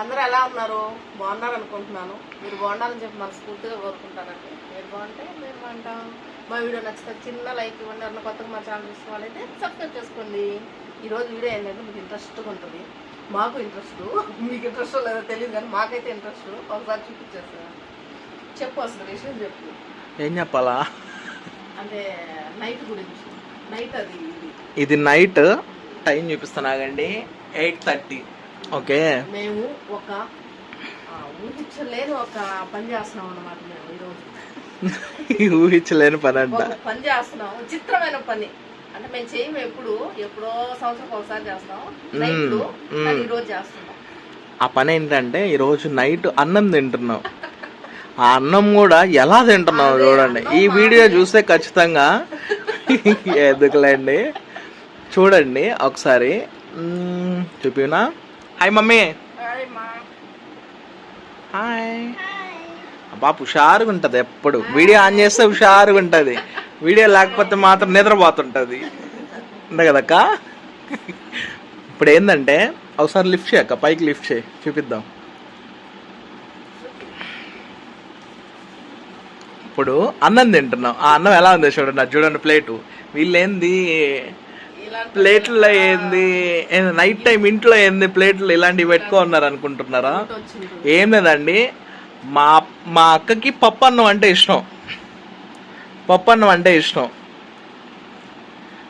అందరూ ఎలా ఉన్నారు? బాగున్నారు అనుకుంటున్నాను. మీరు బాగుండాలని చెప్పి మనస్ఫూర్తిగా కోరుకుంటానండి. మీరు బాగుంటే మేము బాగుంటాం. మా వీడియో నచ్చితే చిన్న లైక్ ఇవ్వండి. అన్న కొత్తగా మా ఛానల్ చూసిన వాళ్ళైతే సబ్స్క్రైబ్ చేసుకోండి. ఈరోజు వీడియో ఏంటంటే మీకు ఇంట్రెస్ట్గా ఉంటుంది. మాకు ఇంట్రెస్ట్ మీకు ఇంట్రెస్ట్ లేదో తెలియదు కానీ మాకైతే ఇంట్రెస్ట్ ఒకసారి చూపించేస్తాను చెప్పు అసలు విషయం చెప్పు. ఏం చెప్పాలా? అంటే నైట్ గురించి. నైట్ అది ఇది. ఇది నైట్ టైం చూపిస్తున్నాగండి ఎయిట్ థర్టీ ఓకే. మేము ఒక ఊహించలేని ఒక పని చేస్తున్నాం అన్నమాట మేము ఈరోజు. ఊహించలేని పని అంట. పని చేస్తున్నాం చిత్రమైన పని. అంటే మేము చేయము ఎప్పుడు ఎప్పుడో సంవత్సరం ఒకసారి చేస్తాం నైట్ ఈరోజు చేస్తున్నాం. ఆ పని ఏంటంటే ఈరోజు నైట్ అన్నం తింటున్నాం. ఆ అన్నం కూడా ఎలా తింటున్నాం చూడండి. ఈ వీడియో చూస్తే ఖచ్చితంగా ఎందుకులేండి చూడండి ఒకసారి. చూపినా? Hi mummy. హాయ్ అబ్బా హుషారుగా ఉంటుంది ఎప్పుడు. వీడియో ఆన్ చేస్తే హుషారుగా ఉంటుంది వీడియో లేకపోతే మాత్రం నిద్రపోతుంటుంది. అంతే కదక్క? ఇప్పుడు ఏంటంటే ఒకసారి లిఫ్ట్ చేయక్క పైకి లిఫ్ట్ చేయి చూపిద్దాం. ఇప్పుడు అన్నం తింటున్నాం. ఆ అన్నం ఎలా ఉంది చూడండి చూడండి ప్లేటు. వీళ్ళేంది? ప్లేట్లో ఏంది? నైట్ టైం ఇంట్లో ఏంది ప్లేట్లు ఇలాంటివి పెట్టుకో ఉన్నారు అనుకుంటున్నారా? ఏం లేదండి. మా మా అక్కకి పప్పు అన్నం అంటే ఇష్టం. పప్పు అన్నం అంటే ఇష్టం.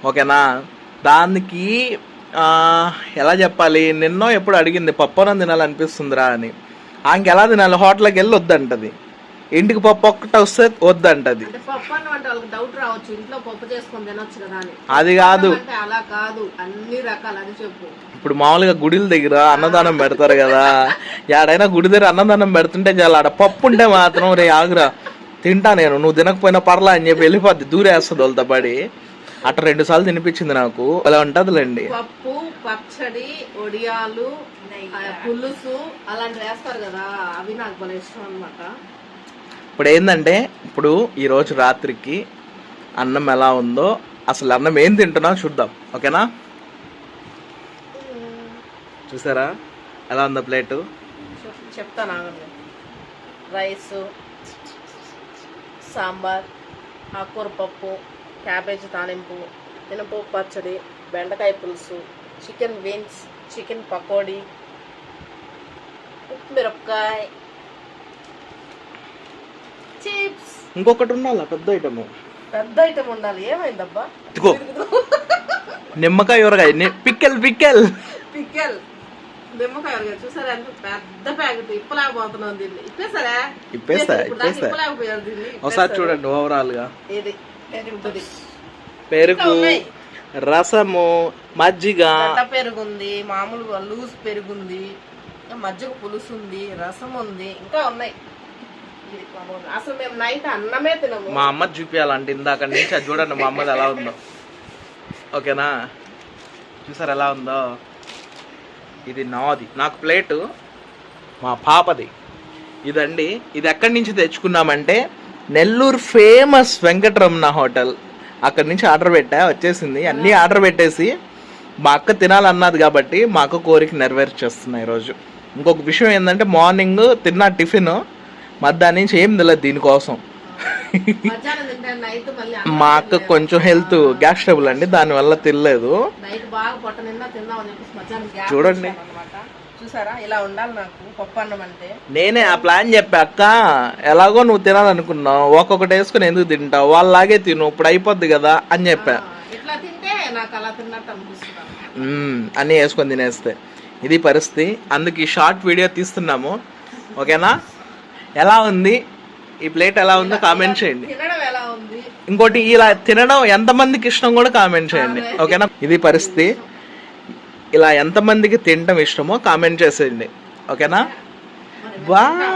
ఓకేనా? దానికి ఎలా చెప్పాలి? నిన్నో ఎప్పుడు అడిగింది పప్పు అన్నం తినాలనిపిస్తుందిరా అని. ఆమెకి ఎలా తినాలి? హోటల్కి వెళ్ళి వద్దంటది ఇంటికి పప్పు ఒక్కటి వస్తే వద్దంటది. అంటే పప్పు అన్నం అంటే వాళ్ళకి డౌట్ రావచ్చు. ఇంట్లో పప్పు చేసుకొని తినొచ్చు కదా అని. అది కాదు. అంటే అలా కాదు. అన్ని రకాలు అది చెప్పు. ఇప్పుడు మామూలుగా గుడిల దగ్గర అన్నదానం పెడతారు కదా. ఎడైనా గుడి దగ్గర అన్నదానం పెడుతుంటే చాలా ఆడ పప్పు ఉంటే మాత్రం రే ఆగురా. తింటా నేను. నువ్వు తినకపోయినా పర్లా అని చెప్పి వెళ్ళిపోద్ది. దూరేస్తుంది వాళ్ళతో పడి. అట్ట రెండు సార్లు తినిపించింది నాకు. అలా ఉంటుందిలేండి. పప్పు పచ్చడి ఒడియాలు పులుసు అలాంటివి వేస్తారు కదా. అవి నాకు భలే ఇష్టం అనమాట ఇప్పుడు ఏంటంటే ఇప్పుడు ఈరోజు రాత్రికి అన్నం ఎలా ఉందో అసలు అన్నం ఏం తింటున్నా చూద్దాం. ఓకేనా? చూసారా? ఎలా ఉందో ప్లేటు? చెప్తాను? రైస్ సాంబార్ ఆకుకూర పప్పు క్యాబేజీ తాలింపు మినపప్పు పచ్చడి బెండకాయ పులుసు చికెన్ బీన్స్ చికెన్ పకోడీ ఉప్పు మిరపకాయ చిప్స్. ఇంకొకటి ఉండాలా? పెద్ద ఐటము పెద్ద ఐటమ్ ఉండాలి. ఏమైందబ్బా? ఇదిగో. నిమ్మకాయ ఊరగాయ. Pickle pickle. పిక్కల్. నిమ్మకాయ ఉరగాయ. చూసారా? ఎంత పెద్ద ప్యాకెట్. ఇప్పలేకపోతున్నాం దీన్ని. ఇప్పేసారా ఇప్పేస్తా, ఇప్పుడు దాకా ఇప్పేస్తా. ఇప్పలేకపోయారు దీన్ని. ఒకసారి. చూడండి ఓవరాల్గా ఇది పెరుగు. రసము మజ్జిగ. గడ్డ పెరుగు ఉంది మామూలుగా లూజ్ పెరుగు ఉంది ఇంకా మజ్జిగ పులుసు ఉంది రసం ఉంది ఇంకా ఉన్నాయి. అసలు మేము నైట్ అన్నమే తినము. మా అమ్మ చూపించాలంటే ఇందాక నుంచి అది చూడండి మా అమ్మది ఎలా ఉందో. ఓకేనా? చూసారు ఎలా ఉందో? ఇది నాది. నాకు ప్లేటు మా పాపది. ఇదండి. ఇది ఎక్కడి నుంచి తెచ్చుకున్నామంటే నెల్లూరు ఫేమస్ వెంకటరమణ హోటల్. అక్కడి నుంచి ఆర్డర్ పెట్టా వచ్చేసింది. అన్నీ ఆర్డర్ పెట్టేసి మా అక్క తినాలన్నది కాబట్టి మా అక్క కోరిక నెరవేర్చేస్తున్నా ఈరోజు. ఇంకొక విషయం ఏంటంటే మార్నింగ్ తిన్న టిఫిన్ మధ్యాహ్నం నుంచి ఏం తెలియదు దీనికోసం. మా అక్క కొంచెం హెల్త్ గ్యాస్ ట్రబుల్ అండి దానివల్ల తినలేదు. చూడండి. అనమాట చూసారా? ఇలా ఉండాలి నాకు పప్పు అన్నం అంటే. నేనే ఆ ప్లాన్ చెప్పా అక్క ఎలాగో నువ్వు తినాలనుకున్నావు ఒక్కొక్కటి వేసుకుని ఎందుకు తింటావు వాళ్ళలాగే తిను ఇప్పుడు అయిపోద్ది కదా అని చెప్పా. ఆ, ఇట్లా తింటే నాకు అలా తిన్నట్టు అనిపిస్తుంది. మ్మ్, అన్నీ వేసుకొని తినేస్తే. ఇది పరిస్థితి అందుకు ఈ షార్ట్ వీడియో తీస్తున్నాము. ఓకేనా? ఎలా ఉంది? ఈ ప్లేట్ ఎలా ఉందో కామెంట్ చేయండి. ఇంకోటి ఇలా తినడం ఎంతమందికి ఇష్టం కూడా కామెంట్ చేయండి. ఓకేనా? ఇది పరిస్థితి. ఇలా ఎంతమందికి తినడం ఇష్టమో కామెంట్ చేసేయండి. ఓకేనా? బాయ్